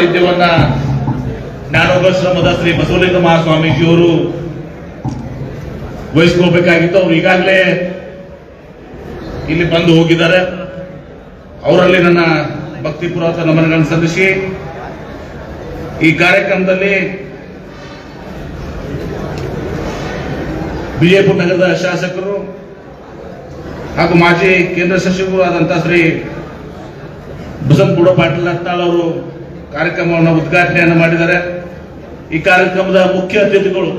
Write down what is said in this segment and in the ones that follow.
ಸಾಹಿತ್ಯವನ್ನ ಜ್ಞಾನೋಪಾಶ್ರಮದ ಶ್ರೀ ಬಸವಲಿಂಗ ಮಹಾಸ್ವಾಮೀಜಿಯವರು ವಹಿಸ್ಕೋಬೇಕಾಗಿತ್ತು ಅವ್ರು ಈಗಾಗಲೇ ಇಲ್ಲಿ ಬಂದು ಹೋಗಿದ್ದಾರೆ. ಅವರಲ್ಲಿ ನನ್ನ ಭಕ್ತಿ ಭಕ್ತಿಪೂರ್ವಕ ನಮನಗಳನ್ನು ಸಲ್ಲಿಸಿ ಈ ಕಾರ್ಯಕ್ರಮದಲ್ಲಿ ಬಿಜೆಪುರ ನಗರದ ಶಾಸಕರು ಹಾಗೂ ಮಾಜಿ ಕೇಂದ್ರ ಸಚಿವರು ಆದಂತಹ ಶ್ರೀ ಬಸವನಗೌಡ ಪಾಟೀಲ್ ಹತ್ತಾಳ್ ಅವರು ಕಾರ್ಯಕ್ರಮವನ್ನು ಉದ್ಘಾಟನೆಯನ್ನು ಮಾಡಿದ್ದಾರೆ. ಈ ಕಾರ್ಯಕ್ರಮದ ಮುಖ್ಯ ಅತಿಥಿಗಳು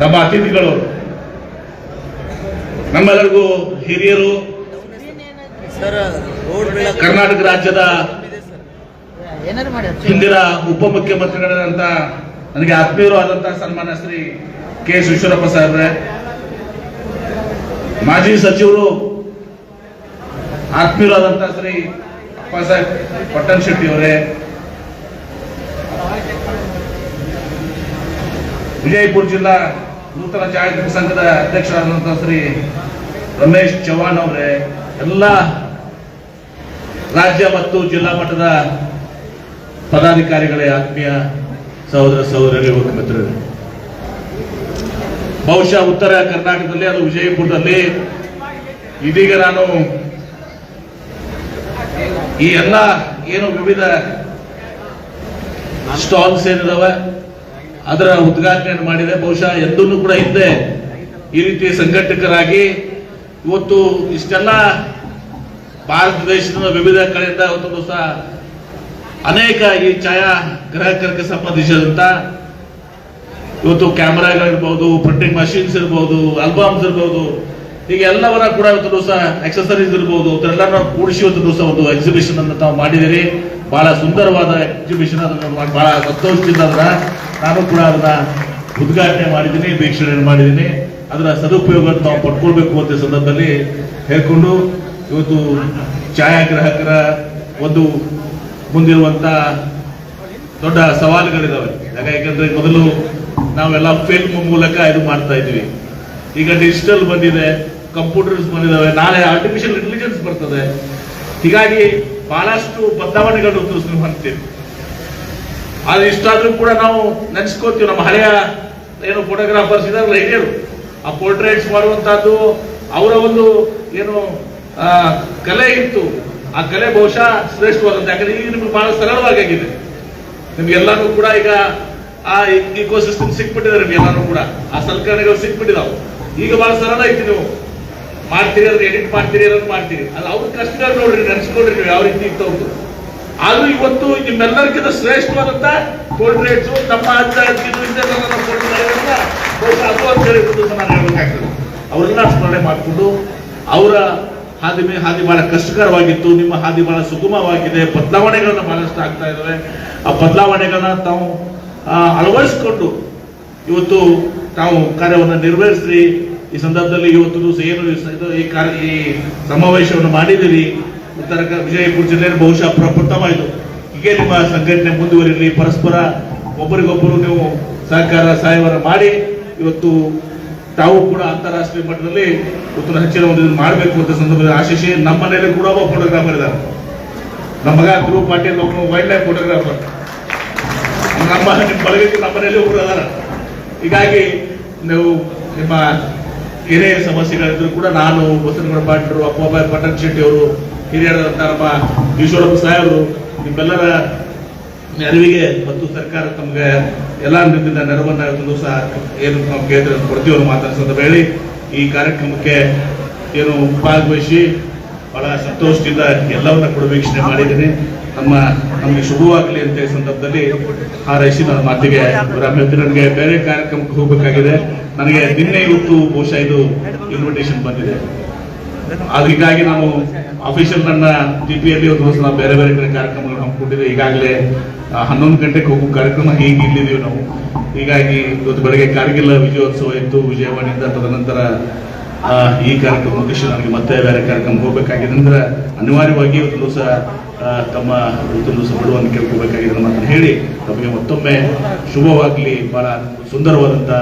ನಮ್ಮ ಅತಿಥಿಗಳು ನಮ್ಮೆಲ್ಲರಿಗೂ ಹಿರಿಯರು ಸರ್ ಕರ್ನಾಟಕ ರಾಜ್ಯದ ಏನಾರು ಮಾಡಿ ಹಿಂದಿನ ಉಪಮುಖ್ಯಮಂತ್ರಿಗಳಾದಂತ ನನಗೆ ಆತ್ಮೀಯರು ಆದಂತಹ ಸನ್ಮಾನ ಶ್ರೀ ಕೆ ಎಸ್ ಈಶ್ವರಪ್ಪ ಸಾಹೇಬ್ರೆ ಮಾಜಿ ಸಚಿವರು ಆತ್ಮೀಯರಾದಂತಹ ಶ್ರೀ ಪಟ್ಟಣ್ ಶೆಟ್ಟಿ ಅವರೇ ವಿಜಯಪುರ ಜಿಲ್ಲಾ ನೂತನ ಛಾಯಾಗ್ರಹ ಸಂಘದ ಅಧ್ಯಕ್ಷರಾದಂತಹ ಶ್ರೀ ರಮೇಶ್ ಚೌಹಾಣ್ ಅವರೇ, ಎಲ್ಲ ರಾಜ್ಯ ಮತ್ತು ಜಿಲ್ಲಾ ಮಟ್ಟದ ಪದಾಧಿಕಾರಿಗಳೇ, ಆತ್ಮೀಯ ಸಹೋದರ ಸಹೋದರಿ ಯುವಕ ಮಿತ್ರರು. ಬಹುಶಃ ಉತ್ತರ ಕರ್ನಾಟಕದಲ್ಲಿ ಅದು ವಿಜಯಪುರದಲ್ಲಿ ಇದೀಗ ನಾನು ಈ ಎಲ್ಲ ಏನು ವಿವಿಧ ಸ್ಟಾಲ್ಸ್ ಏನಿದಾವೆ, ಅದರ ಉದ್ಘಾಟನೆ ಮಾಡಿದೆ. ಬಹುಶಃ ಎಂದೂ ಕೂಡ ಹಿಂದೆ ಈ ರೀತಿ ಸಂಘಟಕರಾಗಿ ಇವತ್ತು ಇಷ್ಟೆಲ್ಲ ಭಾರತ ದೇಶದ ವಿವಿಧ ಕಡೆಯಿಂದ ಇವತ್ತು ಸಹ ಅನೇಕ ಈ ಛಾಯಾಗ್ರಾಹಕರಿಗೆ ಸಂಬಂಧಿಸಿದಂತ ಇವತ್ತು ಕ್ಯಾಮ್ರಾಗಳಿರ್ಬೋದು ಪ್ರಿಂಟಿಂಗ್ ಮಷಿನ್ಸ್ ಇರ್ಬೋದು ಆಲ್ಬಮ್ಸ್ ಇರ್ಬೋದು ಹೀಗೆ ಎಲ್ಲವರ ಕೂಡ ಇವತ್ತು ದಿವಸ ಎಕ್ಸಸರೀಸ್ ಇರ್ಬೋದು ಎಲ್ಲರನ್ನ ಕೂಡಿಸಿ ಇವತ್ತು ದಿವಸ ಒಂದು ಎಕ್ಸಿಬಿಷನ್ ಅನ್ನು ತಾವು ಮಾಡಿದಿರಿ ಬಹಳ ಸುಂದರವಾದ ಎಕ್ಸಿಬಿಷನ್ ಅದನ್ನು ಬಹಳ ಸಂತೋಷದಿಂದ ಅದನ್ನ ನಾನು ಕೂಡ ಅದನ್ನ ಉದ್ಘಾಟನೆ ಮಾಡಿದ್ದೀನಿ, ವೀಕ್ಷಣೆ ಮಾಡಿದ್ದೀನಿ. ಅದರ ಸದುಪಯೋಗ ತಾವು ಪಡ್ಕೊಳ್ಬೇಕು ಅಂತ ಸಂದರ್ಭದಲ್ಲಿ ಹೇಳ್ಕೊಂಡು ಇವತ್ತು ಛಾಯಾಗ್ರಾಹಕರ ಒಂದು ಮುಂದಿರುವಂತ ದೊಡ್ಡ ಸವಾಲುಗಳಿದಾವೆ. ಯಾಕ ಯಾಕಂದ್ರೆ ಮೊದಲು ನಾವೆಲ್ಲ ಫಿಲ್ಮ್ ಮೂಲಕ ಇದು ಮಾಡ್ತಾ ಇದ್ವಿ. ಈಗ ಡಿಜಿಟಲ್ ಬಂದಿದೆ. ಕಂಪ್ಯೂಟರ್ಸ್ ಬಂದಿದ್ದಾವೆ. ನಾಳೆ ಆರ್ಟಿಫಿಷಿಯಲ್ ಇಂಟೆಲಿಜೆನ್ಸ್ ಬರ್ತದೆ. ಹೀಗಾಗಿ ಬಹಳಷ್ಟು ಬದಲಾವಣೆಗಳು ಹೊಂದ್ತೀವಿ ಆದ್ರೆ ಇಷ್ಟಾದ್ರೂ ಕೂಡ ನಾವು ನೆನೆಸ್ಕೋತೀವಿ. ನಮ್ಮ ಹಳೆಯ ಏನು ಫೋಟೋಗ್ರಾಫರ್ಸ್ ಇದಾರಲ್ಲ ಹಿರಿಯರು, ಆ ಪೋರ್ಟ್ರೇಟ್ಸ್ ಮಾಡುವಂತಹದ್ದು ಅವರ ಒಂದು ಏನು ಕಲೆ ಇತ್ತು. ಆ ಕಲೆ ಬಹುಶಃ ಶ್ರೇಷ್ಠವಾದಂತೆ. ಯಾಕಂದ್ರೆ ಈಗ ನಿಮ್ಗೆ ಬಹಳ ಸರಳವಾಗಿ ಆಗಿದೆ. ನಿಮ್ಗೆಲ್ಲಾನು ಕೂಡ ಈಗ, ಆ ಇಕೋಸಿಸ್ಟಮ್ ಸಿಕ್ಬಿಟ್ಟಿದ್ದಾರೆ ನಿಮ್ಗೆಲ್ಲಾನು ಕೂಡ. ಆ ಸಲಕರಣೆಗಳು ಸಿಕ್ಬಿಟ್ಟಿದಾವೆ. ಈಗ ಬಹಳ ಸರಳ ಐತಿ ನೀವು. ಮಾಡ್ತೀರಿ ಅಂದ್ರೆ ಎಡಿಟ್ ಮಾಡ್ತೀರಿ ಅನ್ನೋದು ಮಾಡ್ತೀರಿ. ಅಲ್ಲ, ಅವ್ರ ಕಷ್ಟ ನೋಡ್ರಿ ನಡೆಸ್ಕೊಡ್ರಿ ನೀವು ಯಾವ ರೀತಿ ಇತ್ತು ಅವ್ರದ್ದು ಆದ್ರೂ ಇವತ್ತು ನಿಮ್ಮೆಲ್ಲರಿಗಿಂತ ಶ್ರೇಷ್ಠವಾದಂತ ನಮ್ಮ ಅಜ್ಜ ಅಜ್ಜಿದು ಹೇಳ್ಬೇಕಾಗ್ತದೆ. ಅವರೆಲ್ಲ ಸ್ಮರಣೆ ಮಾಡಿಕೊಂಡು ಅವರ ಹಾದಿ ಹಾದಿ ಬಹಳ ಕಷ್ಟಕರವಾಗಿತ್ತು, ನಿಮ್ಮ ಹಾದಿ ಬಹಳ ಸುಗಮವಾಗಿದೆ, ಬದಲಾವಣೆಗಳನ್ನ ಬಹಳಷ್ಟು ಆಗ್ತಾ ಇದಾವೆ. ಆ ಬದಲಾವಣೆಗಳನ್ನ ತಾವು ಅಳವಡಿಸಿಕೊಂಡು ಇವತ್ತು ತಾವು ಕಾರ್ಯವನ್ನು ನಿರ್ವಹಿಸ್ರಿ ಈ ಸಂದರ್ಭದಲ್ಲಿ ಇವತ್ತು ಏನು ಈ- ಕಾರ್ಯ ಈ ಸಮಾವೇಶವನ್ನು ಮಾಡಿದಿರಿ ಉತ್ತರ ವಿಜಯಪುರ ಜಿಲ್ಲೆಯಲ್ಲಿ ಬಹುಶಃ ಪ್ರಪ್ರಥಮ ಇದು ಹೀಗೆ ನಿಮ್ಮ ಸಂಘಟನೆ ಮುಂದುವರಿರಲಿ ಪರಸ್ಪರ ಒಬ್ಬರಿಗೊಬ್ಬರು ನೀವು ಸಹಕಾರ, ಸಹಾಯವನ್ನು ಮಾಡಿ, ಇವತ್ತು ತಾವು ಕೂಡ ಅಂತಾರಾಷ್ಟ್ರೀಯ ಮಟ್ಟದಲ್ಲಿ ಉತ್ತರ ಹೆಚ್ಚಿನ ಒಂದು ಮಾಡಬೇಕು ಅಂತ ಸಂದರ್ಭದಲ್ಲಿ ಆಶಿಸಿ ನಮ್ಮ ಮನೆಯಲ್ಲಿ ಕೂಡ ಒಬ್ಬ ಫೋಟೋಗ್ರಾಫರ್ ಇದ್ದಾರೆ. ನಮ್ಮ ಮಗ ಧ್ರುವ ಪಾಟೀಲ್ ಒಬ್ಬ ವೈಲ್ಡ್ ಲೈಫ್ ಫೋಟೋಗ್ರಾಫರ್ ನಮ್ಮ ನಿಮ್ಮ ಬಳಗಕ್ಕೆ ನಮ್ಮ ಮನೆಯಲ್ಲಿ ಒಬ್ಬರು ಅದಾರ ಹೀಗಾಗಿ ನೀವು ನಿಮ್ಮ ಏನೇ ಸಮಸ್ಯೆಗಳಿದ್ರು ಕೂಡ ನಾನು ಬಸವನಗೌಡ ಪಾಟೀಲರು ಅಪ್ಪಬಾಯ್ ಪಟ್ಟಣ ಶೆಟ್ಟಿ ಅವರು ಹಿರಿಯರಾದಂಥ ನಮ್ಮ ಈಶ್ವರಪ್ಪ ಸಾಹೇಬರು ನಿಮ್ಮೆಲ್ಲರ ನೆರವಿಗೆ ಮತ್ತು ಸರ್ಕಾರ ತಮಗೆ ಎಲ್ಲ ರೀತಿಯಿಂದ ನೆರವನ್ನ ಇವತ್ತು ಸಹ ಏನು ನಾವು ಕೇಂದ್ರ ಕೊಡ್ತೀವಿ ಸಂದರ್ಭ ಹೇಳಿ ಈ ಕಾರ್ಯಕ್ರಮಕ್ಕೆ ಏನು ಭಾಗವಹಿಸಿ ಬಹಳ ಸಂತೋಷದಿಂದ ಎಲ್ಲವನ್ನ ಕೂಡ ವೀಕ್ಷಣೆ ಮಾಡಿದ್ದೀನಿ. ನಮ್ಮ, ನಮಗೆ ಶುಭವಾಗಲಿ ಅಂತ ಈ ಸಂದರ್ಭದಲ್ಲಿ ಹಾರೈಸಿ ನನ್ನ ಮಾತಿಗೆ. ನನಗೆ ಬೇರೆ ಕಾರ್ಯಕ್ರಮಕ್ಕೆ ಹೋಗಬೇಕಾಗಿದೆ. ನನಗೆ ನಿನ್ನೆ ಇವತ್ತು ಬಹುಶಃ ಇದು ಇನ್ವಿಟೇಷನ್ ಬಂದಿದೆ. ಅದಕ್ಕಾಗಿ ನಾವು ನಾನು ಅಫಿಷಿಯಲ್ ನನ್ನ ಟಿಪಿಯಲ್ಲಿ ಒಂದು ಸಲ ಬೇರೆ ಬೇರೆ ಕಡೆ ಕಾರ್ಯಕ್ರಮಗಳು ಹಮ್ಮಿಕೊಂಡಿದ್ದೆ ಈಗಾಗಲೇ ಹನ್ನೊಂದು ಗಂಟೆಗೆ ಹೋಗೋ ಕಾರ್ಯಕ್ರಮ ಹೀಗೆ ಇಲ್ಲಿದ್ದೀವಿ ನಾವು. ಹೀಗಾಗಿ ಇವತ್ತು ಬೆಳಗ್ಗೆ ಕಾರ್ಗಿಲ್ ವಿಜಯೋತ್ಸವ ಇತ್ತು. ವಿಜಯವಾಣಿಯಿಂದ ತದನಂತರ ಈ ಕಾರ್ಯಕ್ರಮ ಮುಗಿಸಿ ನನಗೆ ಮತ್ತೆ ಬೇರೆ ಕಾರ್ಯಕ್ರಮ ಹೋಗಬೇಕಾಗಿದೆ. ಅಂದ್ರೆ ಅನಿವಾರ್ಯವಾಗಿ ಇವತ್ತು ದಿವಸ ತಮ್ಮ ಇವತ್ತು ದಿವಸ ಬಿಡುವನ್ನು ಕೇಳ್ಕೋಬೇಕಾಗಿದೆ ಮಾತನ್ನು ಹೇಳಿ ನಮಗೆ ಮತ್ತೊಮ್ಮೆ ಶುಭವಾಗಲಿ, ಬಹಳ ಸುಂದರವಾದಂಥ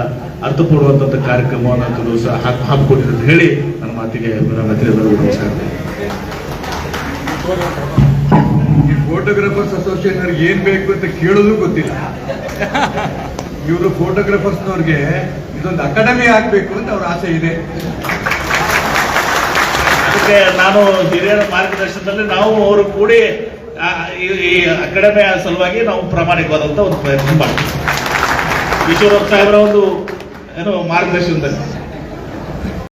ಅರ್ಥಪೂರ್ಣವಾದಂಥ ಕಾರ್ಯಕ್ರಮವನ್ನು ಇವತ್ತು ದಿವಸ ಹಾಕಿ, ಹಾಕಿಕೊಟ್ಟಿದೆ ಅಂತ ಹೇಳಿ ನನ್ನ ಮಾತಿಗೆ ನಮಸ್ಕಾರ. ಈ ಫೋಟೋಗ್ರಾಫರ್ಸ್ ಅಸೋಸಿಯೇಷನ್ ಅವ್ರಿಗೆ ಏನ್ ಬೇಕು ಅಂತ ಕೇಳೋದು ಗೊತ್ತಿಲ್ಲ. ಇವರು ಫೋಟೋಗ್ರಾಫರ್ಸ್ನವ್ರಿಗೆ ಇದೊಂದು ಅಕಾಡೆಮಿ ಆಗ್ಬೇಕು ಅಂತ ಅವ್ರ ಆಸೆ ಇದೆ. ಅದಕ್ಕೆ ನಾನು ಹಿರಿಯರ ಮಾರ್ಗದರ್ಶನದಲ್ಲಿ ನಾವು ಅವರು ಕೂಡಿ ಈ ಅಕಾಡೆಮಿಯ ಸಲುವಾಗಿ ನಾವು ಪ್ರಾಮಾಣಿಕವಾದಂತ ಒಂದು ಪ್ರಯತ್ನ ಮಾಡ್ತೀವಿ. ಈಶ್ವರ ಸಾಹೇಬರ ಒಂದು, ಏನು, ಮಾರ್ಗದರ್ಶನದಲ್ಲಿ.